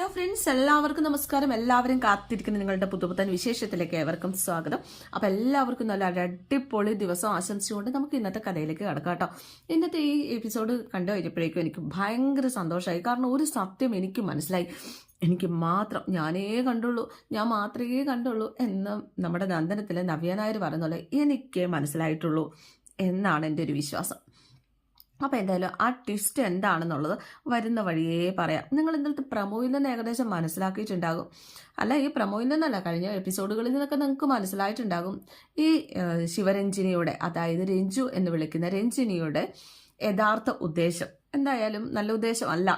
Hello friends എല്ലാവർക്കും നമസ്കാരം. എല്ലാവരും കാത്തിരിക്കുന്ന നിങ്ങളുടെ പുതുപുത്തൻ വിശേഷത്തിലേക്ക് ഏവർക്കും സ്വാഗതം. അപ്പൊ എല്ലാവർക്കും നല്ല അടിപൊളി ദിവസം ആശംസിച്ചുകൊണ്ട് നമുക്ക് ഇന്നത്തെ കഥയിലേക്ക് കിടക്കാം കേട്ടോ. ഇന്നത്തെ ഈ എപ്പിസോഡ് കണ്ടു കഴിഞ്ഞപ്പോഴേക്കും എനിക്ക് ഭയങ്കര സന്തോഷമായി. കാരണം ഒരു സത്യം എനിക്ക് മനസ്സിലായി. എനിക്ക് മാത്രം ഞാനേ കണ്ടുള്ളൂ ഞാൻ മാത്രമേ കണ്ടുള്ളൂ എന്ന് നമ്മുടെ നന്ദനത്തിലെ നവ്യനായർ പറയുന്നത് എനിക്ക് മനസ്സിലായിട്ടുള്ളൂ എന്നാണ് എന്റെ ഒരു വിശ്വാസം. അപ്പോൾ എന്തായാലും ആ ട്വിസ്റ്റ് എന്താണെന്നുള്ളത് വരുന്ന വഴിയേ പറയാം. നിങ്ങൾ ഇന്നലത്തെ പ്രമോയിൽ നിന്ന് ഏകദേശം മനസ്സിലാക്കിയിട്ടുണ്ടാകും. അല്ല ഈ പ്രമോയിൽ നിന്നല്ല കഴിഞ്ഞ എപ്പിസോഡുകളിൽ നിന്നൊക്കെ നിങ്ങൾക്ക് മനസ്സിലായിട്ടുണ്ടാകും. ഈ ശിവരഞ്ജിനിയുടെ അതായത് രഞ്ജു എന്ന് വിളിക്കുന്ന രഞ്ജിനിയുടെ യഥാർത്ഥ ഉദ്ദേശം. എന്തായാലും നല്ല ഉദ്ദേശമല്ല.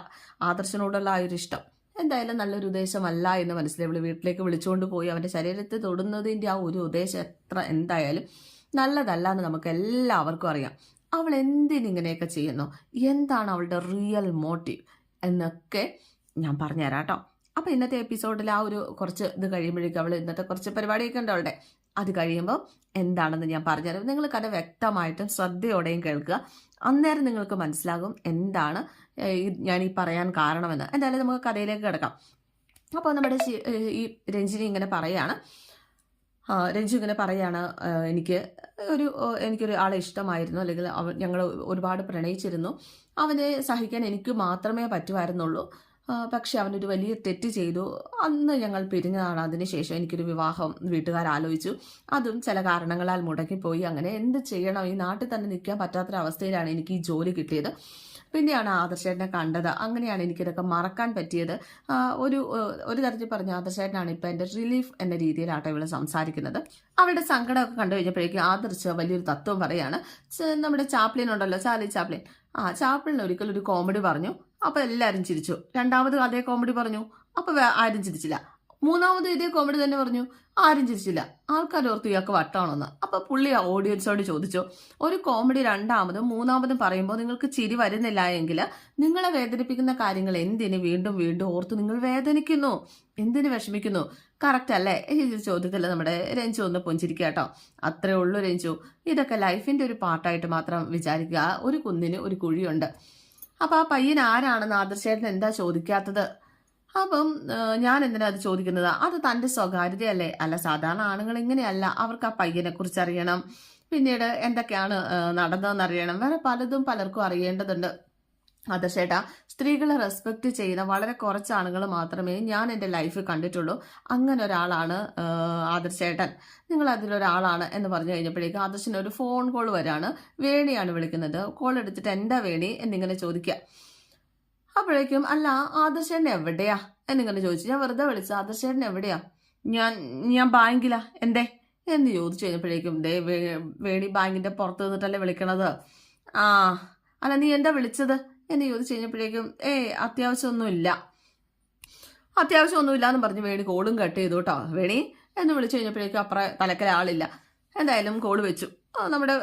ആദർശനോടുള്ള ആ ഒരു ഇഷ്ടം. എന്തായാലും നല്ലൊരു ഉദ്ദേശമല്ല എന്ന് മനസ്സിലായി. വീട്ടിലേക്ക് വിളിച്ചുകൊണ്ട് പോയി അവന്റെ ശരീരത്തെ തൊടുന്നതിന്റെ ആ ഒരു ഉദ്ദേശം എത്ര എന്തായാലും നല്ലതല്ല എന്ന് നമുക്ക് എല്ലാവർക്കും അറിയാം. അവൾ എന്തിനിങ്ങനെയൊക്കെ ചെയ്യുന്നു? എന്താണ് അവളുടെ റിയൽ മോട്ടീവ് എന്നൊക്കെ ഞാൻ പറഞ്ഞുതരാം കേട്ടോ അപ്പോൾ ഇന്നത്തെ എപ്പിസോഡിൽ ആ ഒരു കുറച്ച് ഇത് കഴിയുമ്പോഴേക്കും അവൾ ഇന്നത്തെ കുറച്ച് പരിപാടിയൊക്കെ ഉണ്ട് അവളുടെ. അത് കഴിയുമ്പോൾ എന്താണെന്ന് ഞാൻ പറഞ്ഞുതരാം. നിങ്ങൾ കഥ വ്യക്തമായിട്ടും ശ്രദ്ധയോടെയും കേൾക്കുക. അന്നേരം നിങ്ങൾക്ക് മനസ്സിലാകും എന്താണ് ഞാൻ ഈ പറയാൻ കാരണമെന്ന്. എന്തായാലും നമുക്ക് കഥയിലേക്ക് കിടക്കാം. അപ്പോൾ നമ്മുടെ ഈ രഞ്ജിനി ഇങ്ങനെ പറയാണ്. ആ, രഞ്ജു ഇങ്ങനെ പറയാണ് എനിക്ക് ഒരു എനിക്കൊരു ആളെ ഇഷ്ടമായിരുന്നു അല്ലെങ്കിൽ അവ ഞങ്ങൾ ഒരുപാട് പ്രണയിച്ചിരുന്നു. അവനെ സഹിക്കാൻ എനിക്ക് മാത്രമേ പറ്റുമായിരുന്നുള്ളൂ പക്ഷെ അവനൊരു വലിയ തെറ്റ് ചെയ്തു. അന്ന് ഞങ്ങൾ പിരിഞ്ഞതാണ്. അതിനുശേഷം എനിക്കൊരു വിവാഹം വീട്ടുകാർ ആലോചിച്ചു. അതും ചില കാരണങ്ങളാൽ മുടങ്ങിപ്പോയി അങ്ങനെ എന്ത് ചെയ്യണം? ഈ നാട്ടിൽ തന്നെ നിൽക്കാൻ പറ്റാത്തൊരവസ്ഥയിലാണ് എനിക്ക് ഈ ജോലി കിട്ടിയത്. പിന്നെയാണ് ആദർശേട്ടനെ കണ്ടത്. അങ്ങനെയാണ് എനിക്കിതൊക്കെ മറക്കാൻ പറ്റിയത്. ഒരു ഒരു തരത്തിൽ പറഞ്ഞ ആദർശേട്ടനാണ് ഇപ്പം എന്റെ റിലീഫ് എന്ന രീതിയിലാട്ടോ ഇവിടെ സംസാരിക്കുന്നത്. അവരുടെ സങ്കടമൊക്കെ കണ്ടു കഴിഞ്ഞപ്പോഴേക്കും ആദർശ വലിയൊരു തത്വം പറയാണ്. നമ്മുടെ ചാപ്ലിൻ ഉണ്ടല്ലോ. ചാലി ചാപ്ലിൻ ആ ചാപ്ലിൻ ഒരിക്കൽ ഒരു കോമഡി പറഞ്ഞു. അപ്പൊ എല്ലാവരും ചിരിച്ചു. രണ്ടാമത് അതേ കോമഡി പറഞ്ഞു. അപ്പോൾ ആരും ചിരിച്ചില്ല. മൂന്നാമത് ഇതേ കോമഡി തന്നെ പറഞ്ഞു. ആരും ചിരിച്ചില്ല. ആൾക്കാർ ഓർത്തു ഇയാൾക്ക് വട്ടാണോന്ന്. അപ്പൊ പുള്ളി ഓഡിയൻസോട് ചോദിച്ചു. ഒരു കോമഡി രണ്ടാമതും മൂന്നാമതും പറയുമ്പോൾ നിങ്ങൾക്ക് ചിരി വരുന്നില്ല എങ്കിൽ നിങ്ങളെ വേദനിപ്പിക്കുന്ന കാര്യങ്ങൾ എന്തിന് വീണ്ടും വീണ്ടും ഓർത്ത് നിങ്ങൾ വേദനിക്കുന്നു? എന്തിന് വിഷമിക്കുന്നു? കറക്റ്റ് അല്ലേ? ഈ ചോദ്യത്തിൽ നമ്മുടെ രഞ്ജു ഒന്ന് പുഞ്ചിരിക്കുക കേട്ടോ. അത്രേ ഉള്ളൂ രഞ്ജു. ഇതൊക്കെ ലൈഫിന്റെ ഒരു പാർട്ടായിട്ട് മാത്രം വിചാരിക്കുക. ഒരു കുന്നിന് ഒരു കുഴിയുണ്ട്. അപ്പൊ ആ പയ്യൻ ആരാണെന്ന് ആദർശേട്ടൻ എന്താ ചോദിക്കാത്തത്? അപ്പം ഞാൻ എന്തിനാ അത് ചോദിക്കുന്നത്? അത് തന്റെ സ്വകാര്യതയല്ലേ? അല്ല സാധാരണ ആണുങ്ങൾ ഇങ്ങനെയല്ല. അവർക്ക് ആ പയ്യനെ കുറിച്ച് അറിയണം. പിന്നീട് എന്തൊക്കെയാണ് നടന്നതെന്ന് അറിയണം. വേറെ പലതും പലർക്കും അറിയേണ്ടതുണ്ട്. ആദർശേട്ടാ സ്ത്രീകളെ റെസ്പെക്ട് ചെയ്യുന്ന വളരെ കുറച്ച് ആളുകൾ മാത്രമേ ഞാൻ എന്റെ ലൈഫിൽ കണ്ടിട്ടുള്ളൂ. അങ്ങനെ ഒരാളാണ് ആദർശേട്ടൻ നിങ്ങൾ അതിലൊരാളാണ് എന്ന് പറഞ്ഞു കഴിഞ്ഞപ്പോഴേക്കും ആദർശന് ഒരു ഫോൺ കോൾ വരാണ്. വേണിയാണ് വിളിക്കുന്നത്. കോൾ എടുത്തിട്ട് എന്താ വേണി എന്നിങ്ങനെ ചോദിക്കുക. അപ്പോഴേക്കും അല്ല ആദർശേട്ടൻ എവിടെയാ? എന്നിങ്ങനെ ചോദിച്ചു. ഞാൻ വെറുതെ വിളിച്ചു ആദർശേട്ടൻ എവിടെയാ? ഞാൻ ഞാൻ ബാങ്കിലാ എന്തേ? എന്ന് ചോദിച്ചു കഴിഞ്ഞപ്പോഴേക്കും ദേ വേണി ബാങ്കിന്റെ പുറത്ത് നിന്നിട്ടല്ലേ വിളിക്കണത്? ആ അല്ല നീ എന്താ വിളിച്ചത്? എന്ന് ചോദിച്ചു കഴിഞ്ഞപ്പോഴേക്കും ഏ അത്യാവശ്യമൊന്നുമില്ല. അത്യാവശ്യമൊന്നുമില്ല എന്ന് പറഞ്ഞ് വേണി കോളും കട്ട് ചെയ്തു കേട്ടോ വേണി എന്ന് വിളിച്ചു കഴിഞ്ഞപ്പോഴേക്കും അപ്പുറം തലക്കലാളില്ല. എന്തായാലും കോൾ വെച്ചു. നമ്മുടെ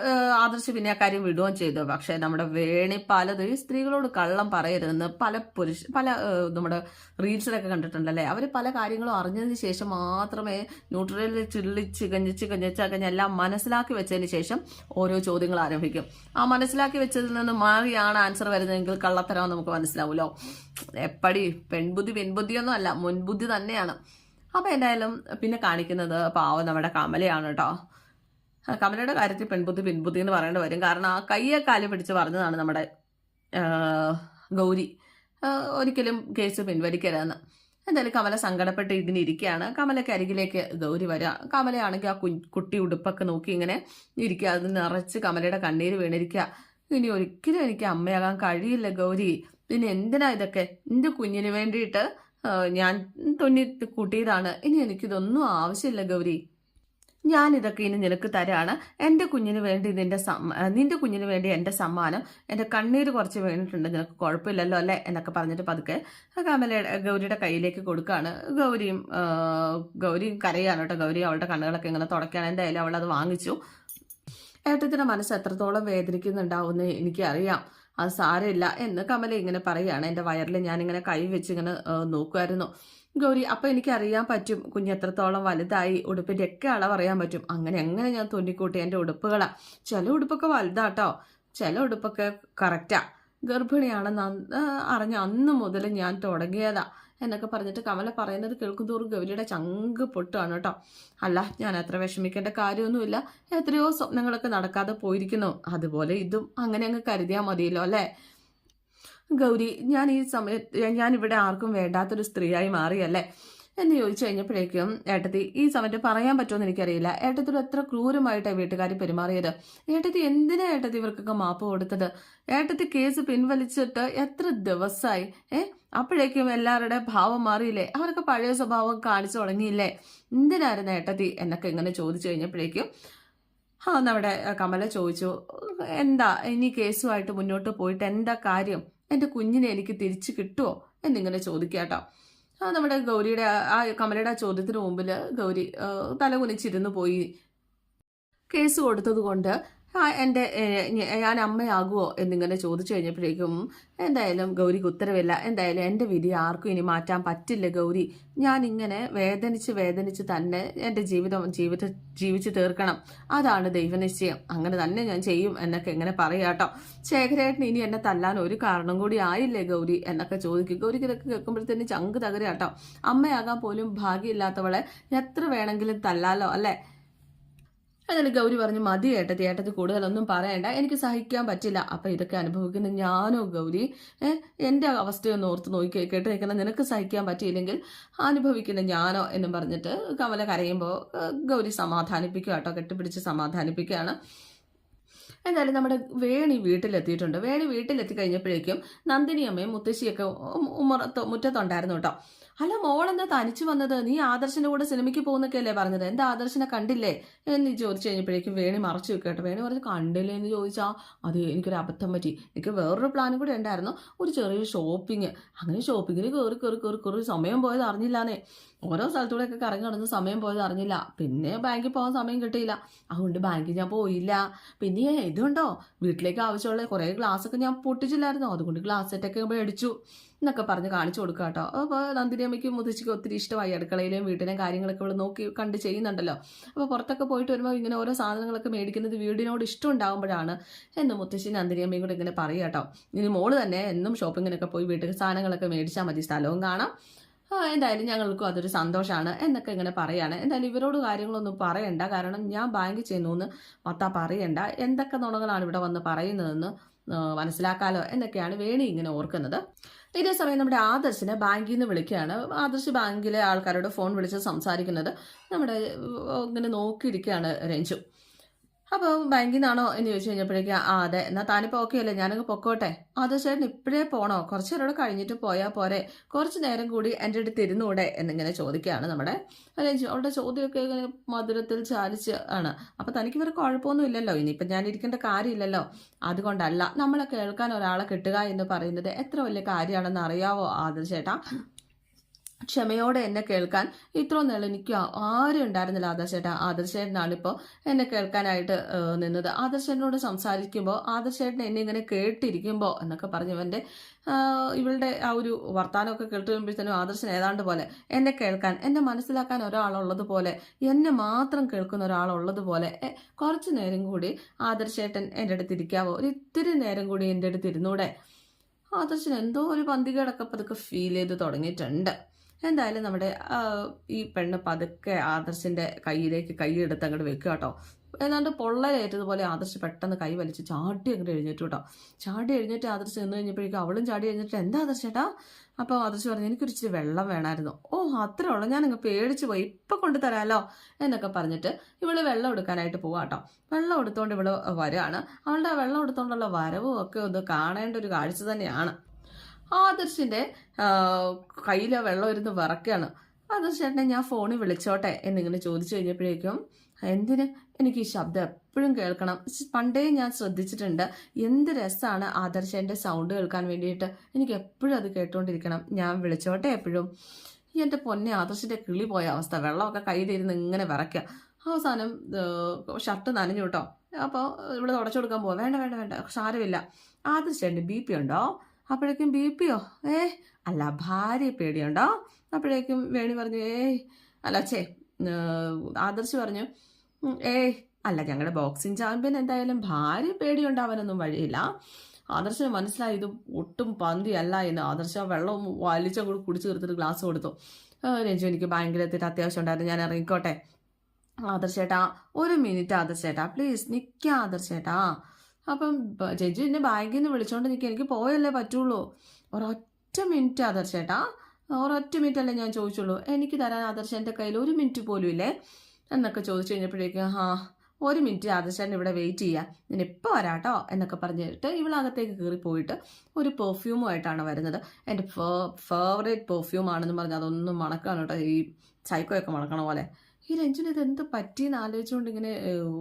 ആദർശ പിന്നെ ആ കാര്യം വിടുകയും ചെയ്തു. പക്ഷെ നമ്മുടെ വേണി പലത് ഈ സ്ത്രീകളോട് കള്ളം പറയരുതെന്ന് പല പുരുഷ പല നമ്മുടെ റീൽസിലൊക്കെ കണ്ടിട്ടുണ്ടല്ലേ? അവർ പല കാര്യങ്ങളും അറിഞ്ഞതിന് ശേഷം മാത്രമേ ന്യൂട്രലിൽ ചിള്ളി കഞ്ഞിച്ച് കഞ്ഞിച്ച് കഞ്ഞ എല്ലാം മനസ്സിലാക്കി വെച്ചതിന് ശേഷം ഓരോ ചോദ്യങ്ങൾ ആരംഭിക്കും. ആ മനസ്സിലാക്കി വെച്ചതിൽ നിന്ന് മാറിയാണ് ആൻസർ വരുന്നതെങ്കിൽ കള്ളത്തരം നമുക്ക് മനസ്സിലാവുമല്ലോ. എപ്പടി? പെൺബുദ്ധി പെൺബുദ്ധിയൊന്നും അല്ല മുൻബുദ്ധി തന്നെയാണ്. അപ്പോൾ എന്തായാലും പിന്നെ കാണിക്കുന്നത് പാവം നമ്മുടെ കമലയാണ് കേട്ടോ. കമലയുടെ കാര്യത്തിൽ പെൺബുദ്ധി പിൻബുദ്ധി എന്ന് പറയേണ്ടി വരും കാരണം ആ കയ്യെ കാൽ പിടിച്ച് പറഞ്ഞതാണ് നമ്മുടെ ഗൗരി. ഒരിക്കലും കേസ് പിൻവലിക്കരുതെന്ന്. എന്തായാലും കമല സങ്കടപ്പെട്ട് ഇതിനിരിക്കുകയാണ് കമലയ്ക്ക് അരികിലേക്ക് ഗൗരി വരിക കമലയാണെങ്കിൽ ആ കുട്ടി ഉടുപ്പൊക്കെ നോക്കി ഇങ്ങനെ ഇരിക്കുക. അത് നിറച്ച് കമലയുടെ കണ്ണീര് വീണിരിക്കുക. ഇനി ഒരിക്കലും എനിക്ക് അമ്മയാകാൻ കഴിയില്ല ഗൗരി. പിന്നെ എന്തിനാ ഇതൊക്കെ? എന്റെ കുഞ്ഞിന് വേണ്ടിയിട്ട് ഞാൻ തുന്നി കൂട്ടിയതാണ്. ഇനി എനിക്കിതൊന്നും ആവശ്യമില്ല ഗൗരി. ഞാൻ ഇതൊക്കെ ഇനി നിനക്ക് തരാണ്. എന്റെ കുഞ്ഞിന് വേണ്ടി നിന്റെ നിന്റെ കുഞ്ഞിന് വേണ്ടി എന്റെ സമ്മാനം എന്റെ കണ്ണീര് കുറച്ച് വീണിട്ടുണ്ട് നിനക്ക് കുഴപ്പമില്ലല്ലോ അല്ലേ എന്നൊക്കെ പറഞ്ഞിട്ട് പതുക്കെ കമലയുടെ ഗൗരിയുടെ കയ്യിലേക്ക് കൊടുക്കുകയാണ് ഗൗരിയും ഗൗരിയും കരയാണ് കേട്ടോ. ഗൗരി അവളുടെ കണ്ണുകളൊക്കെ ഇങ്ങനെ തുടക്കുകയാണ് എന്തായാലും അവൾ അത് വാങ്ങിച്ചു. ഏട്ടത്തിന്റെ മനസ്സ് എത്രത്തോളം വേദനിക്കുന്നുണ്ടാവുമെന്ന് എനിക്കറിയാം. അത് സാരമില്ല എന്ന് കമല ഇങ്ങനെ പറയുകയാണ്. എന്റെ വയറിൽ ഞാനിങ്ങനെ കൈ വെച്ച് ഇങ്ങനെ നോക്കുമായിരുന്നു ഗൗരി അപ്പൊ എനിക്ക് അറിയാൻ പറ്റും. കുഞ്ഞ് എത്രത്തോളം വലുതായി ഉടുപ്പിന്റെ ഒക്കെ അളവ് അറിയാൻ പറ്റും. അങ്ങനെ എങ്ങനെ ഞാൻ തുന്നിക്കൂട്ടി എന്റെ ഉടുപ്പുകളാ? ചില ഉടുപ്പൊക്കെ വലുതാട്ടോ. ചില ഉടുപ്പൊക്കെ കറക്റ്റാ ഗർഭിണിയാണെന്ന് അറിഞ്ഞ അന്ന് മുതൽ ഞാൻ തുടങ്ങിയതാ എന്നൊക്കെ പറഞ്ഞിട്ട് കമല പറയുന്നത് കേൾക്കും തോറും ഗൗരിയുടെ ചങ്ക് പൊട്ടുകയാണ് കേട്ടോ. അല്ല ഞാൻ അത്ര വിഷമിക്കേണ്ട കാര്യമൊന്നുമില്ല. എത്രയോ സ്വപ്നങ്ങളൊക്കെ നടക്കാതെ പോയിരിക്കുന്നു. അതുപോലെ ഇതും അങ്ങനെ അങ്ങ് കരുതിയാൽ മതിയല്ലോ അല്ലേ? ഗൗരി ഞാൻ ഈ സമയത്ത് ഞാൻ ഇവിടെ ആർക്കും വേണ്ടാത്തൊരു സ്ത്രീയായി മാറിയല്ലേ? എന്ന് ചോദിച്ചു കഴിഞ്ഞപ്പോഴേക്കും ഏട്ടത്തി ഈ സമയത്ത് പറയാൻ പറ്റുമെന്ന് എനിക്കറിയില്ല. ഏട്ടത്തിയോട് എത്ര ക്രൂരമായിട്ടാണ് വീട്ടുകാർ പെരുമാറിയത്? ഏട്ടത്തി എന്തിനാ ഏട്ടത്തി ഇവർക്കൊക്കെ മാപ്പ് കൊടുത്തത്? ഏട്ടത്തി കേസ് പിൻവലിച്ചിട്ട് എത്ര ദിവസമായി ഏ? അപ്പോഴേക്കും എല്ലാവരുടെ ഭാവം മാറിയില്ലേ? അവരൊക്കെ പഴയ സ്വഭാവം കാണിച്ചു തുടങ്ങിയില്ലേ? എന്തിനായിരുന്നു ഏട്ടത്തി എന്നൊക്കെ ഇങ്ങനെ ചോദിച്ചു കഴിഞ്ഞപ്പോഴേക്കും ആ നമ്മുടെ കമല ചോദിച്ചു എന്താ ഇനി കേസുമായിട്ട് മുന്നോട്ട് പോയിട്ട് എന്താ കാര്യം? എന്റെ കുഞ്ഞിനെ എനിക്ക് തിരിച്ചു കിട്ടുമോ എന്നിങ്ങനെ ചോദിക്കാട്ടോ. ആ നമ്മുടെ ഗൗരിയുടെ ആ- കമലയുടെ ചോദ്യത്തിന് മുമ്പിൽ ഗൗരി ആ, തല കുനിച്ചിരുന്ന് പോയി കേസ് കൊടുത്തത് കൊണ്ട് എന്റെ ഞാൻ അമ്മയാകുമോ എന്നിങ്ങനെ ചോദിച്ചു കഴിഞ്ഞപ്പോഴേക്കും എന്തായാലും ഗൗരിക്ക് ഉത്തരവില്ല. എന്തായാലും എന്റെ വിധി ആർക്കും ഇനി മാറ്റാൻ പറ്റില്ല ഗൗരി. ഞാൻ ഇങ്ങനെ വേദനിച്ച് വേദനിച്ച് തന്നെ എന്റെ ജീവിതം ജീവിത ജീവിച്ച് തീർക്കണം. അതാണ് ദൈവനിശ്ചയം. അങ്ങനെ തന്നെ ഞാൻ ചെയ്യും എന്നൊക്കെ എങ്ങനെ പറയാട്ടോ ശേഖരേട്ടൻ ഇനി എന്നെ തല്ലാൻ ഒരു കാരണം കൂടി ആയില്ലേ ഗൗരി? എന്നൊക്കെ ചോദിക്കും. ഗൗരിക്ക് ഇതൊക്കെ കേൾക്കുമ്പോഴത്തേന് ചങ്ക് തകരാട്ടോ അമ്മയാകാൻ പോലും ഭാഗ്യമില്ലാത്തവളെ എത്ര വേണമെങ്കിലും തല്ലാലോ അല്ലേ? എന്നാലും ഗൗരി പറഞ്ഞു മതി ഏട്ടത്തി ഏട്ടത്തി കൂടുതലൊന്നും പറയണ്ട. എനിക്ക് സഹിക്കാൻ പറ്റില്ല. അപ്പൊ ഇതൊക്കെ അനുഭവിക്കുന്ന ഞാനോ ഗൗരി എന്റെ അവസ്ഥയൊന്ന് ഓർത്ത് നോക്കി കേട്ട് നിൽക്കുന്ന നിനക്ക് സഹിക്കാൻ പറ്റിയില്ലെങ്കിൽ അനുഭവിക്കുന്ന ഞാനോ എന്നും പറഞ്ഞിട്ട് കമല കരയുമ്പോൾ ഗൗരി സമാധാനിപ്പിക്കുക കേട്ടോ കെട്ടിപ്പിടിച്ച് സമാധാനിപ്പിക്കുകയാണ്. എന്തായാലും നമ്മുടെ വേണി വീട്ടിലെത്തിയിട്ടുണ്ട്. വേണി വീട്ടിലെത്തി കഴിഞ്ഞപ്പോഴേക്കും നന്ദിനി അമ്മയും മുത്തശ്ശിയൊക്കെ മുറത്ത് മുറ്റത്തുണ്ടായിരുന്നു കേട്ടോ. അല്ല മോളെന്താ തനിച്ചു വന്നത്? നീ ആദർശന്റെ കൂടെ സിനിമയ്ക്ക് പോകുന്നൊക്കെയല്ലേ പറഞ്ഞത്? എന്താ ആദർശനെ കണ്ടില്ലേ? എന്ന് ചോദിച്ചു കഴിഞ്ഞപ്പോഴേക്കും വേണി മറച്ചു വെക്കട്ടെ വേണി പറഞ്ഞു കണ്ടില്ലേ എന്ന് ചോദിച്ചാ അത് എനിക്കൊരു അബദ്ധം പറ്റി. എനിക്ക് വേറൊരു പ്ലാനും കൂടെ ഉണ്ടായിരുന്നു. ഒരു ചെറിയ ഷോപ്പിംഗ് അങ്ങനെ ഷോപ്പിങ്ങിന് കയറി കയറി കയറി കയറി സമയം പോയത് അറിഞ്ഞില്ലാന്നേ. ഓരോ സ്ഥലത്തൂടെയൊക്കെ കറങ്ങി നടന്ന് സമയം പോയത് അറിഞ്ഞില്ല. പിന്നെ ബാങ്കിൽ പോകാൻ സമയം കിട്ടിയില്ല. അതുകൊണ്ട് ബാങ്കിൽ ഞാൻ പോയില്ല. പിന്നെ ഇതുണ്ടോ? വീട്ടിലേക്ക് ആവശ്യമുള്ള കുറേ ഒക്കെ ഞാൻ പൊട്ടിച്ചില്ലായിരുന്നു? അതുകൊണ്ട് ഗ്ലാസ് സെറ്റൊക്കെ മേടിച്ചു എന്നൊക്കെ പറഞ്ഞ് കാണിച്ചു കൊടുക്കുക കേട്ടോ. അപ്പോൾ നന്ദിനി അമ്മയ്ക്ക് മുത്തശ്ശിക്ക് ഒത്തിരി ഇഷ്ടമായി. അടുക്കളയിലെയും വീട്ടിലെയും കാര്യങ്ങളൊക്കെ ഇവിടെ നോക്കി കണ്ട് ചെയ്യുന്നുണ്ടല്ലോ. അപ്പോൾ പുറത്തൊക്കെ പോയിട്ട് വരുമ്പോൾ ഇങ്ങനെ ഓരോ സാധനങ്ങളൊക്കെ മേടിക്കുന്നത് വീടിനോട് ഇഷ്ടം ഉണ്ടാകുമ്പോഴാണ് എന്ന് മുത്തശ്ശി നന്ദിനി അമ്മയും കൂടെ ഇങ്ങനെ പറയുക കേട്ടോ. ഇനി മോൾ തന്നെ എന്നും ഷോപ്പിങ്ങിനൊക്കെ പോയി വീട്ടിൽ സാധനങ്ങളൊക്കെ മേടിച്ചാൽ മതി. സ്ഥലവും കാണാം. എന്തായാലും ഞങ്ങൾക്കും അതൊരു സന്തോഷമാണ് എന്നൊക്കെ ഇങ്ങനെ പറയാണ്. എന്തായാലും ഇവരോട് കാര്യങ്ങളൊന്നും പറയണ്ട. കാരണം ഞാൻ ബാങ്കിൽ ചെന്നു എന്ന് മത്ത പറയണ്ട. എന്തൊക്കെ നുണകളാണ് ഇവിടെ വന്ന് പറയുന്നതെന്ന് മനസ്സിലാക്കാലോ എന്നൊക്കെയാണ് വേണി ഇങ്ങനെ ഓർക്കുന്നത്. ഇതേ സമയം നമ്മുടെ ആദർശിനെ ബാങ്കിൽ നിന്ന് വിളിക്കുകയാണ്. ആദർശ് ബാങ്കിലെ ആൾക്കാരോട് ഫോൺ വിളിച്ച് സംസാരിക്കുന്നത് നമ്മുടെ ഇങ്ങനെ നോക്കിയിരിക്കുകയാണ് രഞ്ജു. അപ്പോൾ ബാങ്കിൽ നിന്നാണോ എന്ന് ചോദിച്ചു കഴിഞ്ഞപ്പോഴേക്കും ആ അതെ എന്നാൽ താനിപ്പോൾ ഓക്കെ അല്ലേ ഞാനങ്ങ് പൊക്കോട്ടെ. അത് ചേട്ടൻ ഇപ്പോഴേ പോണോ? കുറച്ച് നേരം കഴിഞ്ഞിട്ട് പോയാൽ പോരെ. കുറച്ച് നേരം കൂടി എന്റെ അടുത്ത് ഇരുന്നൂടെ എന്നിങ്ങനെ ചോദിക്കുകയാണ് നമ്മുടെ അല്ലെങ്കിൽ അവളുടെ ചോദ്യമൊക്കെ ഇങ്ങനെ മധുരത്തിൽ ചാലിച്ച് ആണ്. അപ്പം തനിക്ക് ഇവർ കുഴപ്പമൊന്നും ഇല്ലല്ലോ. ഇനിയിപ്പം ഞാൻ ഇരിക്കേണ്ട കാര്യമില്ലല്ലോ. അതുകൊണ്ടല്ല നമ്മളെ കേൾക്കാൻ ഒരാളെ കിട്ടുക എന്ന് പറയുന്നത് എത്ര വലിയ കാര്യമാണെന്ന് അറിയാവോ ആദർ ചേട്ടാ? ക്ഷമയോടെ എന്നെ കേൾക്കാൻ ഇത്ര നേരം എനിക്ക് ആരും ഉണ്ടായിരുന്നില്ല ആദർശേട്ടാ. ആദർശേട്ടനാണ് ഇപ്പോൾ എന്നെ കേൾക്കാനായിട്ട് നിന്നത്. ആദർശേട്ടനോട് സംസാരിക്കുമ്പോൾ ആദർശേട്ടൻ എന്നെ ഇങ്ങനെ കേട്ടിരിക്കുമ്പോൾ എന്നൊക്കെ പറഞ്ഞു. ഇവന്റെ ഇവളുടെ ആ ഒരു വർത്തമാനമൊക്കെ കേട്ട് കഴിയുമ്പോഴത്തേനും ആദർശൻ ഏതാണ്ട് പോലെ എന്നെ കേൾക്കാൻ എന്നെ മനസ്സിലാക്കാൻ ഒരാളുള്ളത് പോലെ എന്നെ മാത്രം കേൾക്കുന്ന ഒരാളുള്ളത് പോലെ കുറച്ച് നേരം കൂടി ആദർശേട്ടൻ എന്റെ അടുത്ത് ഇരിക്കാവോ? ഒരു ഇത്തിരി നേരം കൂടി എന്റെ അടുത്ത് ഇരുന്നൂടെ? ആദർശൻ എന്തോ ഒരു പന്തികേടൊക്കെ ഫീൽ ചെയ്ത് തുടങ്ങിയിട്ടുണ്ട്. എന്തായാലും നമ്മുടെ ഈ പെണ്ണ് പതുക്കെ ആദർശിന്റെ കയ്യിലേക്ക് കൈ എടുത്ത് അങ്ങോട്ട് വെക്കുക കേട്ടോ. ഏതാണ്ട് പൊള്ളലേറ്റതുപോലെ ആദർശ് പെട്ടെന്ന് കൈ വലിച്ച് ചാടി അങ്ങോട്ട് എഴുന്നേറ്റു കേട്ടോ. ചാടി എഴുന്നേറ്റ് ആദർശ് നിന്ന് കഴിഞ്ഞപ്പോഴേക്കും അവളും ചാടി എഴുന്നേറ്റ് എന്താ ആദർശ് ചേട്ടാ? അപ്പോൾ ആദർശ് പറഞ്ഞു എനിക്കൊരു ഇച്ചിരി വെള്ളം വേണമായിരുന്നു ഓ അത്രേ ഞാൻ അങ്ങ് പേടിച്ചു പോയി ഇപ്പൊ കൊണ്ടു തരാലോ? എന്നൊക്കെ പറഞ്ഞിട്ട് ഇവൾ വെള്ളം എടുക്കാനായിട്ട് പോവാ കേട്ടോ. വെള്ളം എടുത്തുകൊണ്ട് ഇവൾ വരാണ്. അവളുടെ വെള്ളം എടുത്തുകൊണ്ടുള്ള വരവും ഒക്കെ ഒന്ന് കാണേണ്ട ഒരു കാഴ്ച തന്നെയാണ്. ആദർശിന്റെ കയ്യിലെ വെള്ളം ഇരുന്ന് വിറക്കാണ് ആദർശ് ചേട്ടനെ ഞാൻ ഫോണിൽ വിളിച്ചോട്ടെ എന്നിങ്ങനെ ചോദിച്ചു കഴിഞ്ഞപ്പോഴേക്കും എന്തിന്? എനിക്ക് ഈ ശബ്ദം എപ്പോഴും കേൾക്കണം. പണ്ടേ ഞാൻ ശ്രദ്ധിച്ചിട്ടുണ്ട്. എന്ത് രസമാണ് ആദർശന്റെ സൗണ്ട് കേൾക്കാൻ വേണ്ടിയിട്ട്. എനിക്ക് എപ്പോഴും അത് കേട്ടുകൊണ്ടിരിക്കണം ഞാൻ വിളിച്ചോട്ടെ എപ്പോഴും. എന്റെ പൊന്നെ ആദർശിന്റെ കിളി പോയ അവസ്ഥ. വെള്ളമൊക്കെ കയ്യിലിരുന്ന് ഇങ്ങനെ വിറയ്ക്കുക അവസാനം ഷർട്ട് നനഞ്ഞു കേട്ടോ. അപ്പോൾ ഇവിടെ തുടച്ചു കൊടുക്കാൻ പോവാം. വേണ്ട വേണ്ട വേണ്ട. സാരമില്ല. ആദർശന്റെ ബി പി ഉണ്ടോ? അപ്പോഴേക്കും ബി പിയോ ഏ അല്ല ഭാര്യ പേടിയുണ്ടോ? അപ്പോഴേക്കും വേണി പറഞ്ഞു ഏയ് അല്ല ചേ ആദർശ് പറഞ്ഞു ഏ അല്ല ഞങ്ങളുടെ ബോക്സിംഗ് ചാമ്പ്യൻ എന്തായാലും ഭാര്യ പേടിയുണ്ടാവാനൊന്നും വഴിയില്ല. ആദർശന് മനസ്സിലായി ഇത് ഒട്ടും പന്തി അല്ല എന്ന്. ആദർശ വെള്ളം വലിച്ചങ്ങോട്ട് കുടിച്ചു തീർത്തിട്ട് ഗ്ലാസ് കൊടുത്തു. രഞ്ജു എനിക്ക് ഭയങ്കരത്തിൽ അത്യാവശ്യം ഉണ്ടായിരുന്നു ഞാൻ ഇറങ്ങിക്കോട്ടെ. ആദർശേട്ടാ ഒരു മിനിറ്റ് ആദർശേട്ടാ പ്ലീസ് നിൽക്കാം ആദർശേട്ടാ അപ്പം ജഡ്ജി എന്നെ ബാങ്കിൽ നിന്ന് വിളിച്ചോണ്ട് നിൽക്കുക എനിക്ക് പോയല്ലേ പറ്റുള്ളൂ. ഒരൊറ്റ മിനിറ്റ് ആദർശേട്ടാ ഒരൊറ്റ മിനിറ്റ് അല്ലേ ഞാൻ ചോദിച്ചുള്ളൂ. എനിക്ക് തരാൻ ആദർശന്റെ കയ്യിൽ ഒരു മിനിറ്റ് പോലും ഇല്ലേ? എന്നൊക്കെ ചോദിച്ചു കഴിഞ്ഞപ്പോഴേക്കും ആ ഒരു മിനിറ്റ് ആദർശൻ ഇവിടെ വെയിറ്റ് ചെയ്യുക ഞാൻ ഇപ്പോൾ വരാട്ടോ എന്നൊക്കെ പറഞ്ഞിട്ട് ഇവളകത്തേക്ക് കയറി പോയിട്ട് ഒരു പെർഫ്യൂമുമായിട്ടാണ് വരുന്നത്. എന്റെ ഫേവറേറ്റ് പെർഫ്യൂം ആണെന്ന് പറഞ്ഞ് അതൊന്നും മണക്കാണ് കേട്ടോ. ഈ സൈക്കോയൊക്കെ മണക്കണ പോലെ. ഈ രഞ്ജുന് ഇത് എന്ത് പറ്റിയെന്ന് ആലോചിച്ചുകൊണ്ട് ഇങ്ങനെ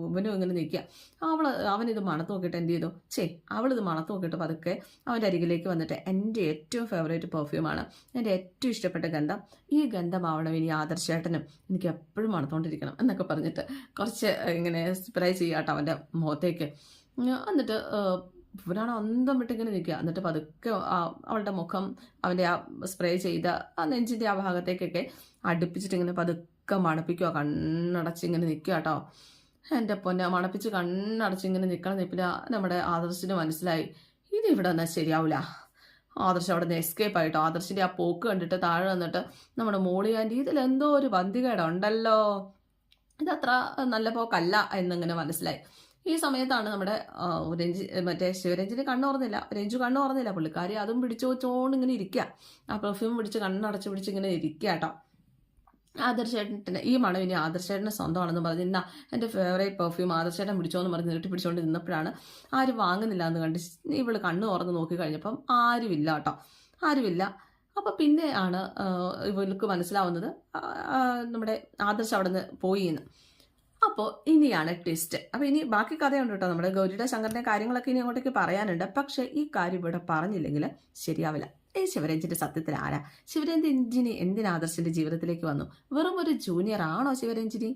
ഇവനും ഇങ്ങനെ നിൽക്കുക അവൾ അവനിത് മണത്ത് നോക്കിയിട്ട് എന്ത് ചെയ്തു? ചേ അവളിത് മണത്ത് നോക്കിയിട്ട് പതുക്കെ അവന്റെ അരികിലേക്ക് വന്നിട്ട് എന്റെ ഏറ്റവും ഫേവറേറ്റ് പെർഫ്യൂമാണ് എന്റെ ഏറ്റവും ഇഷ്ടപ്പെട്ട ഗന്ധം. ഈ ഗന്ധം ഗന്ധമാവണം ഇനി ആദർശേട്ടനും എനിക്ക് എപ്പോഴും മണത്തോണ്ടിരിക്കണം എന്നൊക്കെ പറഞ്ഞിട്ട് കുറച്ച് ഇങ്ങനെ സ്പ്രേ ചെയ്യാട്ടോ അവന്റെ മുഖത്തേക്ക്. എന്നിട്ട് ഇവനാണ് അന്തം വിട്ട് ഇങ്ങനെ നിൽക്കുക എന്നിട്ട് പതുക്കെ അവളുടെ മുഖം അവന്റെ ആ സ്പ്രേ ചെയ്ത ആ നെഞ്ചിന്റെ ആ ഭാഗത്തേക്കൊക്കെ അടുപ്പിച്ചിട്ട് ഇങ്ങനെ പതുക്കെ മണപ്പിക്കുക കണ്ണടച്ചിങ്ങനെ നിൽക്കുക കേട്ടോ എന്റെ പൊന്നെ മണപ്പിച്ച് കണ്ണടച്ചിങ്ങനെ നിൽക്കണം നിൽപ്പില്ല നമ്മുടെ ആദർശിന് മനസ്സിലായി. ഇതിവിടെ എന്നാൽ ശരിയാവില്ല ആദർശ് അവിടെ നിന്ന് എസ്കേപ്പ് ആയിട്ടോ. ആദർശിന്റെ ആ പോക്ക് കണ്ടിട്ട് താഴെ വന്നിട്ട് നമ്മുടെ മോളി ആന്റി ഇതിലെന്തോ ഒരു ബന്ധികേടുണ്ടല്ലോ ഇതത്ര നല്ല പോക്കല്ല എന്നിങ്ങനെ മനസ്സിലായി. ഈ സമയത്താണ് നമ്മുടെ രഞ്ജി മറ്റേ ശിവരഞ്ജിന് കണ്ണു തുറന്നില്ല. രഞ്ജു കണ്ണു തുറന്നില്ല. പുള്ളിക്കാരി അതും പിടിച്ചു വെച്ചോണ്ട് ഇങ്ങനെ ഇരിക്കുക ആ പെർഫ്യൂം പിടിച്ച് കണ്ണടച്ച് പിടിച്ച് ഇങ്ങനെ ഇരിക്കുക കേട്ടോ. ആദർശേട്ടന് ഈ മണം ഇനി ആദർശേട്ടന്റെ സ്വന്തമാണെന്ന് പറഞ്ഞ് ഇന്നാ എന്റെ ഫേവറേറ്റ് പെർഫ്യൂം ആദർശേട്ടൻ പിടിച്ചോന്ന് പറഞ്ഞ് നീട്ടി പിടിച്ചുകൊണ്ട് നിന്നപ്പോഴാണ് ആരും വാങ്ങുന്നില്ല എന്ന് കണ്ട് ഇവൾ കണ്ണ് തുറന്ന് നോക്കി കഴിഞ്ഞപ്പം ആരുമില്ല കേട്ടോ. ആരുമില്ല. അപ്പോൾ പിന്നെ ആണ് ഇവർക്ക് മനസ്സിലാവുന്നത് നമ്മുടെ ആദർശ് അവിടെ നിന്ന് പോയി എന്ന്. അപ്പോൾ ഇനിയാണ് ട്വിസ്റ്റ് അപ്പോൾ ഇനി ബാക്കി കഥയുണ്ട് കേട്ടോ. നമ്മുടെ ഗൗരിയുടെ ശങ്കറിന്റെ കാര്യങ്ങളൊക്കെ ഇനി അങ്ങോട്ടേക്ക് പറയാനുണ്ട്. പക്ഷേ ഈ കാര്യം ഇവിടെ പറഞ്ഞില്ലെങ്കിൽ ശരിയാവില്ല. ഈ ശിവരഞ്ജിന്റെ സത്യത്തിൽ ആരാ? ശിവരഞ്ജിനി എന്തിനാ ആദർശിന്റെ ജീവിതത്തിലേക്ക് വന്നു? വെറും ഒരു ജൂനിയർ ആണോ ശിവരഞ്ജിനി?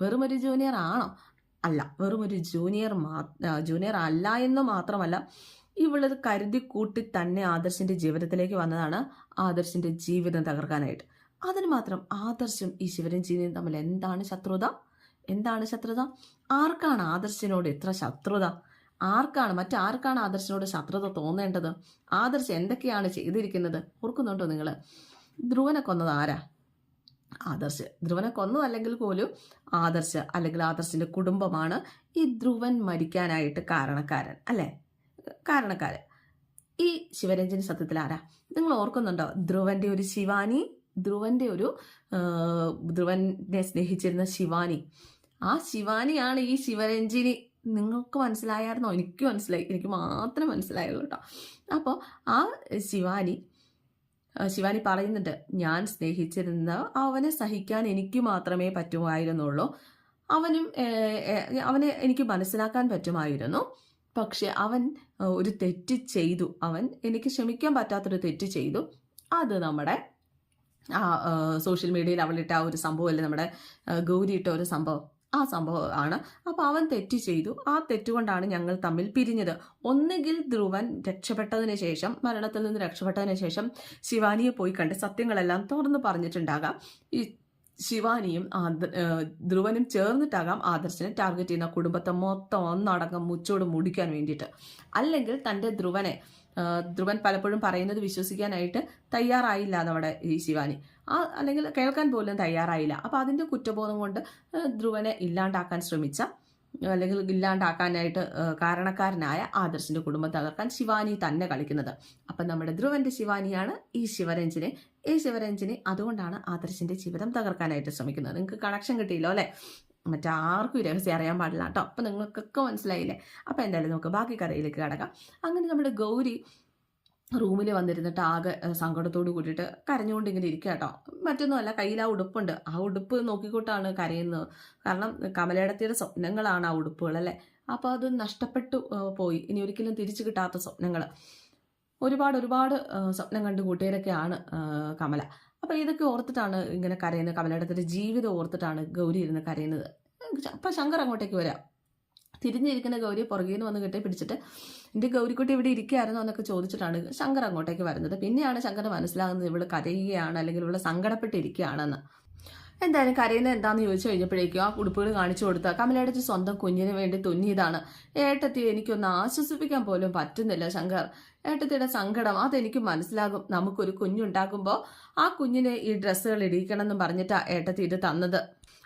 വെറും ഒരു ജൂനിയർ ആണോ? അല്ല വെറും ഒരു ജൂനിയർ മാ ജൂനിയർ അല്ല എന്ന് മാത്രമല്ല ഇവളത് കരുതി കൂട്ടി തന്നെ ആദർശിന്റെ ജീവിതത്തിലേക്ക് വന്നതാണ് ആദർശിന്റെ ജീവിതം തകർക്കാനായിട്ട്. അതിന് മാത്രം ആദർശും ഈ ശിവരഞ്ജിനിയും തമ്മിൽ എന്താണ് ശത്രുത? എന്താണ് ശത്രുത? ആർക്കാണ് ആദർശിനോട് ഇത്ര ശത്രുത? ആർക്കാണ് മറ്റാർക്കാണ് ആദർശനോട് ശത്രുത തോന്നേണ്ടത്? ആദർശ് എന്തൊക്കെയാണ് ചെയ്തിരിക്കുന്നത്? ഓർക്കുന്നുണ്ടോ നിങ്ങൾ ധ്രുവനെ കൊന്നത് ആരാ? ആദർശ്. ധ്രുവനെ കൊന്നു അല്ലെങ്കിൽ പോലും ആദർശ് അല്ലെങ്കിൽ ആദർശിന്റെ കുടുംബമാണ് ഈ ധ്രുവൻ മരിക്കാനായിട്ട് കാരണക്കാരൻ അല്ലേ? കാരണക്കാരൻ. ഈ ശിവരഞ്ജൻ സത്യത്തിൽ ആരാ? നിങ്ങൾ ഓർക്കുന്നുണ്ടോ? ധ്രുവന്റെ ഒരു ശിവാനി ധ്രുവന്റെ ഒരു ധ്രുവനെ സ്നേഹിച്ചിരുന്ന ശിവാനി. ആ ശിവാനിയാണ് ഈ ശിവരഞ്ജിനി. നിങ്ങൾക്ക് മനസ്സിലായായിരുന്നോ? എനിക്ക് മനസ്സിലായി. എനിക്ക് മാത്രം മനസ്സിലായുള്ളൂ കേട്ടോ അപ്പോൾ ആ ശിവാനി ശിവാനി പറയുന്നുണ്ട് ഞാൻ സ്നേഹിച്ചിരുന്ന അവനെ സഹിക്കാൻ എനിക്ക് മാത്രമേ പറ്റുമായിരുന്നുള്ളൂ. അവനും അവനെ എനിക്ക് മനസ്സിലാക്കാൻ പറ്റുമായിരുന്നു. പക്ഷെ അവൻ ഒരു തെറ്റ് ചെയ്തു. അവൻ എനിക്ക് ക്ഷമിക്കാൻ പറ്റാത്തൊരു തെറ്റ് ചെയ്തു. അത് നമ്മുടെ ആ സോഷ്യൽ മീഡിയയിൽ അവളിട്ട ആ ഒരു സംഭവമല്ലേ നമ്മുടെ ഗൗരി ഇട്ട ഒരു സംഭവം. ആ സംഭവമാണ് അപ്പോൾ അവൻ തെറ്റ് ചെയ്തു. ആ തെറ്റുകൊണ്ടാണ് ഞങ്ങൾ തമ്മിൽ പിരിഞ്ഞത്. ഒന്നുകിൽ ധ്രുവൻ രക്ഷപ്പെട്ടതിന് ശേഷം മരണത്തിൽ നിന്ന് രക്ഷപ്പെട്ടതിന് ശേഷം ശിവാനിയെ പോയി കണ്ട് സത്യങ്ങളെല്ലാം തുറന്നു പറഞ്ഞിട്ടുണ്ടാകാം. ഈ ശിവാനിയും ധ്രുവനും ചേർന്നിട്ടാകാം ആദർശനെ ടാർഗറ്റ് ചെയ്യുന്ന കുടുംബത്തെ മൊത്തം ഒന്നടങ്കം മുച്ചോട് മുടിക്കാൻ വേണ്ടിയിട്ട്. അല്ലെങ്കിൽ തന്റെ ധ്രുവനെ ധ്രുവൻ പലപ്പോഴും പറയുന്നത് വിശ്വസിക്കാനായിട്ട് തയ്യാറായില്ല നമ്മുടെ ഈ ശിവാനി. ആ അല്ലെങ്കിൽ കേൾക്കാൻ പോലും തയ്യാറായില്ല. അപ്പം അതിന്റെ കുറ്റബോധം കൊണ്ട് ധ്രുവനെ ഇല്ലാണ്ടാക്കാൻ ശ്രമിച്ച അല്ലെങ്കിൽ ഇല്ലാണ്ടാക്കാനായിട്ട് കാരണക്കാരനായ ആദർശിന്റെ കുടുംബം തകർക്കാൻ ശിവാനി തന്നെ കളിക്കുന്നത്. അപ്പം നമ്മുടെ ധ്രുവന്റെ ശിവാനിയാണ് ഈ ശിവരഞ്ജിനെ. ഈ ശിവരഞ്ജിനെ അതുകൊണ്ടാണ് ആദർശിന്റെ ജീവിതം തകർക്കാനായിട്ട് ശ്രമിക്കുന്നത്. നിങ്ങൾക്ക് കണക്ഷൻ കിട്ടിയില്ലോ അല്ലേ? മറ്റാർക്കും ഈ രഹസ്യം അറിയാൻ പാടില്ല കേട്ടോ. അപ്പം നിങ്ങൾക്കൊക്കെ മനസ്സിലായില്ലേ? അപ്പം എന്തായാലും നമുക്ക് ബാക്കി കഥയിലേക്ക് കിടക്കാം. അങ്ങനെ നമ്മുടെ ഗൗരി റൂമിൽ വന്നിരുന്നിട്ട് ആകെ സങ്കടത്തോട് കൂടിയിട്ട് കരഞ്ഞുകൊണ്ട് ഇങ്ങനെ ഇരിക്കുക കേട്ടോ. മറ്റൊന്നുമല്ല കയ്യിൽ ആ ഉടുപ്പുണ്ട്. ആ ഉടുപ്പ് നോക്കിക്കൊട്ടാണ് കരയുന്നത്. കാരണം കമലയിടത്തിയുടെ സ്വപ്നങ്ങളാണ് ആ ഉടുപ്പുകൾ അല്ലേ? അപ്പോൾ അത് നഷ്ടപ്പെട്ടു പോയി. ഇനി ഒരിക്കലും തിരിച്ചു കിട്ടാത്ത സ്വപ്നങ്ങൾ ഒരുപാട് ഒരുപാട് സ്വപ്നം കണ്ട് കൂട്ടുകാരൊക്കെയാണ് കമല. അപ്പോൾ ഇതൊക്കെ ഓർത്തിട്ടാണ് ഇങ്ങനെ കരയുന്നത്. കമലയിടത്തിന്റെ ജീവിതം ഓർത്തിട്ടാണ് ഗൗരി ഇരുന്ന് കരയുന്നത്. അപ്പം ശങ്കർ അങ്ങോട്ടേക്ക് വരാം. തിരിഞ്ഞിരിക്കുന്ന ഗൗരിയെ പുറകിൽ നിന്ന് വന്ന് കെട്ടി പിടിച്ചിട്ട് എന്റെ ഗൗരിക്കുട്ടി ഇവിടെ ഇരിക്കുകയായിരുന്നോ? എന്നൊക്കെ ചോദിച്ചിട്ടാണ് ശങ്കർ അങ്ങോട്ടേക്ക് വരുന്നത്. പിന്നെയാണ് ശങ്കർ മനസ്സിലാകുന്നത് ഇവൾ കരയുകയാണ് അല്ലെങ്കിൽ ഇവൾ സങ്കടപ്പെട്ടിരിക്കുകയാണെന്ന്. എന്തായാലും കരയുന്നത് എന്താണെന്ന് ചോദിച്ചു കഴിഞ്ഞപ്പോഴേക്കും ആ ഉടുപ്പുകൾ കാണിച്ചു കൊടുത്ത കമലയുടെ സ്വന്തം കുഞ്ഞിന് വേണ്ടി തുന്നിയതാണ്. ഏട്ടത്തി എനിക്കൊന്ന് ആശ്വസിപ്പിക്കാൻ പോലും പറ്റുന്നില്ല ശങ്കർ. ഏട്ടത്തിയുടെ സങ്കടം അതെനിക്ക് മനസ്സിലാകും. നമുക്കൊരു കുഞ്ഞുണ്ടാകുമ്പോൾ ആ കുഞ്ഞിനെ ഈ ഡ്രസ്സുകൾ ഇടിയിക്കണം എന്ന് പറഞ്ഞിട്ടാ ഏട്ടത്തി ഇത് തന്നത്.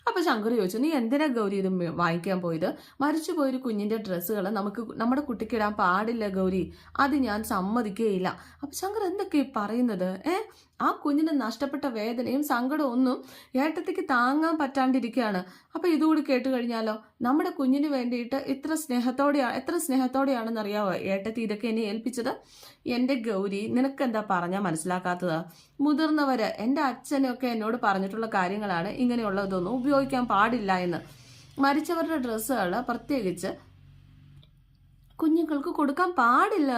അപ്പൊ ശങ്കർ ചോദിച്ചു നീ എന്തിനാ ഗൗരി ഇത് വാങ്ങിക്കാൻ പോയത്? മരിച്ചു പോയൊരു കുഞ്ഞിന്റെ ഡ്രസ്സുകൾ നമുക്ക് നമ്മുടെ കുട്ടിക്ക് ഇടാൻ പാടില്ല ഗൗരി. അത് ഞാൻ സമ്മതിക്കുകയില്ല അപ്പൊ ശങ്കർ എന്തൊക്കെ പറയുന്നത്? ഏ? ആ കുഞ്ഞിന് നഷ്ടപ്പെട്ട വേദനയും സങ്കടവും ഒന്നും ഏട്ടത്തിക്ക് താങ്ങാൻ പറ്റാണ്ടിരിക്കുകയാണ്. അപ്പോൾ ഇതുകൂടി കേട്ട് കഴിഞ്ഞാലോ? നമ്മുടെ കുഞ്ഞിന് വേണ്ടിയിട്ട് ഇത്ര സ്നേഹത്തോടെയാണ് എത്ര സ്നേഹത്തോടെയാണെന്ന് അറിയാവോ ഏട്ടത്തി ഇതൊക്കെ എന്നെ ഏൽപ്പിച്ചത്? എന്റെ ഗൗരി നിനക്ക് എന്താ പറഞ്ഞാൽ മനസ്സിലാക്കാത്തത്? മുതിർന്നവര് എന്റെ അച്ഛനൊക്കെ എന്നോട് പറഞ്ഞിട്ടുള്ള കാര്യങ്ങളാണ് ഇങ്ങനെയുള്ളതൊന്നും ഉപയോഗിക്കാൻ പാടില്ല എന്ന്. മരിച്ചവരുടെ ഡ്രസ്സുകൾ പ്രത്യേകിച്ച് കുഞ്ഞുങ്ങൾക്ക് കൊടുക്കാൻ പാടില്ല.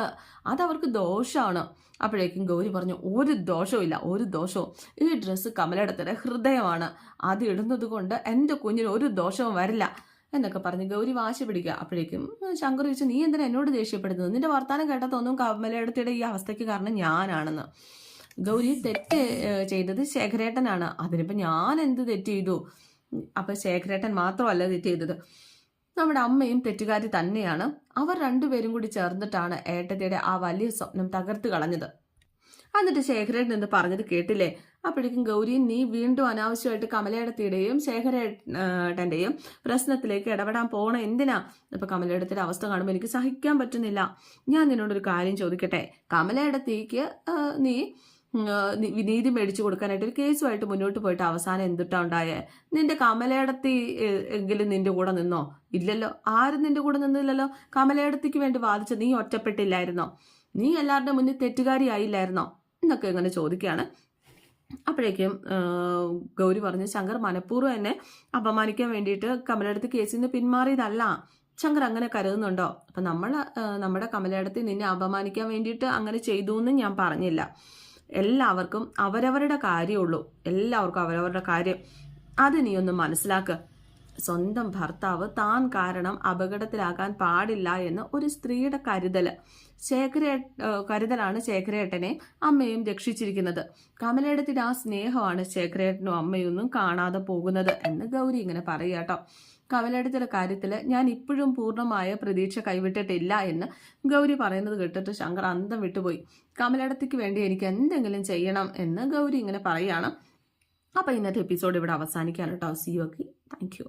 അതവർക്ക് ദോഷമാണ് അപ്പോഴേക്കും ഗൗരി പറഞ്ഞു ഒരു ദോഷവും ഒരു ദോഷവും. ഈ ഡ്രസ്സ് കമലടത്തിന്റെ ഹൃദയമാണ്. അത് ഇടുന്നത് കൊണ്ട് എന്റെ കുഞ്ഞിന് ഒരു ദോഷവും വരില്ല എന്നൊക്കെ പറഞ്ഞ് ഗൗരി വാശി പിടിക്കുക. അപ്പോഴേക്കും ശങ്കർ ചോദിച്ചു നീ എന്തിനാ എന്നോട് ദേഷ്യപ്പെടുന്നത്? നിന്റെ വർത്താനം കേട്ടതൊന്നും കമലയിടത്തിയുടെ ഈ അവസ്ഥയ്ക്ക് കാരണം ഞാനാണെന്ന്. ഗൗരി തെറ്റ് ചെയ്തത് ശേഖരേട്ടനാണ്. അതിനിപ്പോ ഞാൻ എന്ത് തെറ്റ് ചെയ്തു? അപ്പൊ ശേഖരേട്ടൻ മാത്രമല്ല തെറ്റ് ചെയ്തത്. നമ്മുടെ അമ്മയും തെറ്റുകാരി തന്നെയാണ്. അവർ രണ്ടുപേരും കൂടി ചേർന്നിട്ടാണ് ഏട്ടത്തിയുടെ ആ വലിയ സ്വപ്നം തകർത്ത് കളഞ്ഞത്. എന്നിട്ട് ശേഖരേട്ടൻ എന്ന് പറഞ്ഞത് കേട്ടില്ലേ? അപ്പോഴേക്കും ഗൗരി നീ വീണ്ടും അനാവശ്യമായിട്ട് കമലയിടത്തിയുടെയും ശേഖരേട്ടന്റെയും പ്രശ്നത്തിലേക്ക് ഇടപെടാൻ പോണ എന്തിനാ? ഇപ്പൊ കമലയിടത്തിന്റെ അവസ്ഥ കാണുമ്പോൾ എനിക്ക് സഹിക്കാൻ പറ്റുന്നില്ല. ഞാൻ നിന്നോടൊരു കാര്യം ചോദിക്കട്ടെ? ആ, നി- നീതി മേടിച്ചു കൊടുക്കാനായിട്ട് ഒരു കേസുമായിട്ട് മുന്നോട്ട് പോയിട്ട് അവസാനം എന്തിട്ടാ ഉണ്ടായേ? നിന്റെ കമലയടത്തി എങ്കിലും നിന്റെ കൂടെ നിന്നോ? ഇല്ലല്ലോ. ആരും നിന്റെ കൂടെ നിന്നില്ലല്ലോ. കമലയടത്തിക്ക് വേണ്ടി വാദിച്ച നീ ഒറ്റപ്പെട്ടില്ലായിരുന്നോ? നീ എല്ലാവരുടെ മുന്നിൽ തെറ്റുകാരിയായില്ലായിരുന്നോ? എന്നൊക്കെ ഇങ്ങനെ ചോദിക്കുകയാണ്. അപ്പോഴേക്കും ഗൗരി പറഞ്ഞു ശങ്കർ മനഃപൂർവം എന്നെ അപമാനിക്കാൻ വേണ്ടിയിട്ട് കമലയടത്തി കേസിൽ നിന്ന് പിന്മാറിയതല്ല. ശങ്കർ അങ്ങനെ കരുതുന്നുണ്ടോ? അപ്പം നമ്മൾ നമ്മുടെ കമലയടത്തി നിന്നെ അപമാനിക്കാൻ വേണ്ടിയിട്ട് അങ്ങനെ ചെയ്തു എന്ന് ഞാൻ പറഞ്ഞില്ല. എല്ലാവർക്കും അവരവരുടെ കാര്യമുള്ളൂ എല്ലാവർക്കും അവരവരുടെ കാര്യം അത് നീ ഒന്ന് മനസ്സിലാക്ക്. സ്വന്തം ഭർത്താവ് താൻ കാരണം അപകടത്തിലാകാൻ പാടില്ല എന്ന് ഒരു സ്ത്രീയുടെ കരുതൽ ശേഖര കരുതലാണ് ശേഖരേട്ടനെ അമ്മയും രക്ഷിച്ചിരിക്കുന്നത്. കമലയിടത്തിന്റെ ആ സ്നേഹമാണ് ശേഖരേട്ടനും അമ്മയൊന്നും കാണാതെ പോകുന്നത് എന്ന് ഗൗരി ഇങ്ങനെ പറയുക കമലയിടത്തിന്റെ കാര്യത്തിൽ ഞാൻ ഇപ്പോഴും പൂർണമായ പ്രതീക്ഷ കൈവിട്ടിട്ടില്ല എന്ന് ഗൗരി പറയുന്നത് കേട്ടിട്ട് ശങ്കർ അന്തം വിട്ടുപോയി. കമലടത്തിക്ക് വേണ്ടി എനിക്ക് എന്തെങ്കിലും ചെയ്യണം എന്ന് ഗൗരി ഇങ്ങനെ പറയുകയാണ് അപ്പോൾ ഇന്നത്തെ എപ്പിസോഡ് ഇവിടെ അവസാനിക്കാൻ കേട്ടോ. C okay thank